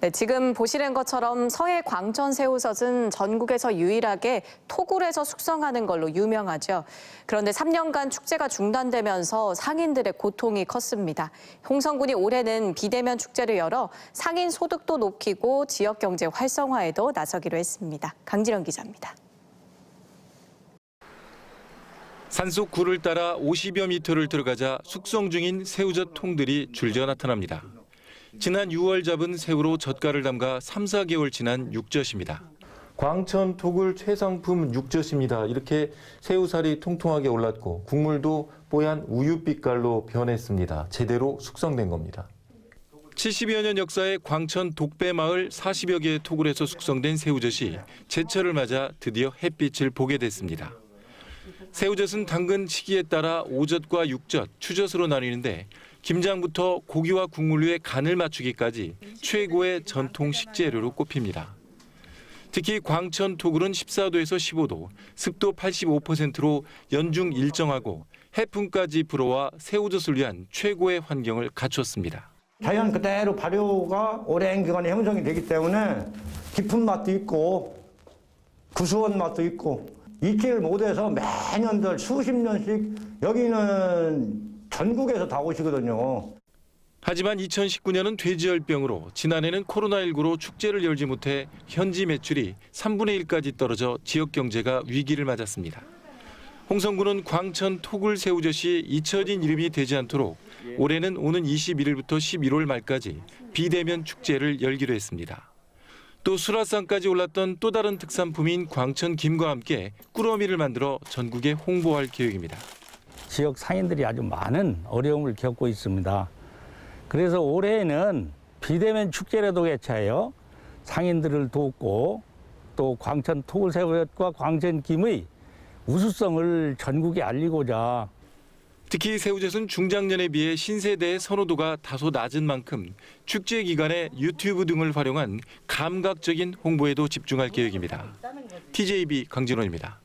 네, 지금 보시는 것처럼 서해 광천 새우젓은 전국에서 유일하게 토굴에서 숙성하는 걸로 유명하죠. 그런데 3년간 축제가 중단되면서 상인들의 고통이 컸습니다. 홍성군이 올해는 비대면 축제를 열어 상인 소득도 높이고 지역 경제 활성화에도 나서기로 했습니다. 강지령 기자입니다. 산속 굴을 따라 50여 미터를 들어가자 숙성 중인 새우젓 통들이 줄져 나타납니다. 지난 6월 잡은 새우로 젓갈을 담가 3, 4개월 지난 육젓입니다. 광천 토굴 최상품 육젓입니다. 이렇게 새우살이 통통하게 올랐고 국물도 뽀얀 우유빛깔로 변했습니다. 제대로 숙성된 겁니다. 70여 년 역사의 광천 독배마을 40여 개의 토굴에서 숙성된 새우젓이 제철을 맞아 드디어 햇빛을 보게 됐습니다. 새우젓은 당근 시기에 따라 오젓과 육젓, 추젓으로 나뉘는데 김장부터 고기와 국물류의 간을 맞추기까지 최고의 전통 식재료로 꼽힙니다. 특히 광천 토굴은 14도에서 15도, 습도 85%로 연중 일정하고 해풍까지 불어와 새우젓을 위한 최고의 환경을 갖췄습니다. 자연 그대로 발효가 오랜 기간에 형성이 되기 때문에 깊은 맛도 있고 구수한 맛도 있고 잊지를 못해서 매년들 수십 년씩 여기는 전국에서 다 오시거든요. 하지만 2019년은 돼지열병으로 지난해는 코로나19로 축제를 열지 못해 현지 매출이 3분의 1까지 떨어져 지역 경제가 위기를 맞았습니다. 홍성군은 광천 토굴 새우젓이 잊혀진 이름이 되지 않도록 올해는 오는 21일부터 11월 말까지 비대면 축제를 열기로 했습니다. 또 수라상까지 올랐던 또 다른 특산품인 광천 김과 함께 꾸러미를 만들어 전국에 홍보할 계획입니다. 지역 상인들이 아주 많은 어려움을 겪고 있습니다. 그래서 올해는 비대면 축제라도 개최하여 상인들을 돕고 또 광천 토굴새우젓과 광천 김의 우수성을 전국에 알리고자 특히 새우젓은 중장년에 비해 신세대의 선호도가 다소 낮은 만큼 축제 기간에 유튜브 등을 활용한 감각적인 홍보에도 집중할 계획입니다. TJB 강진원입니다.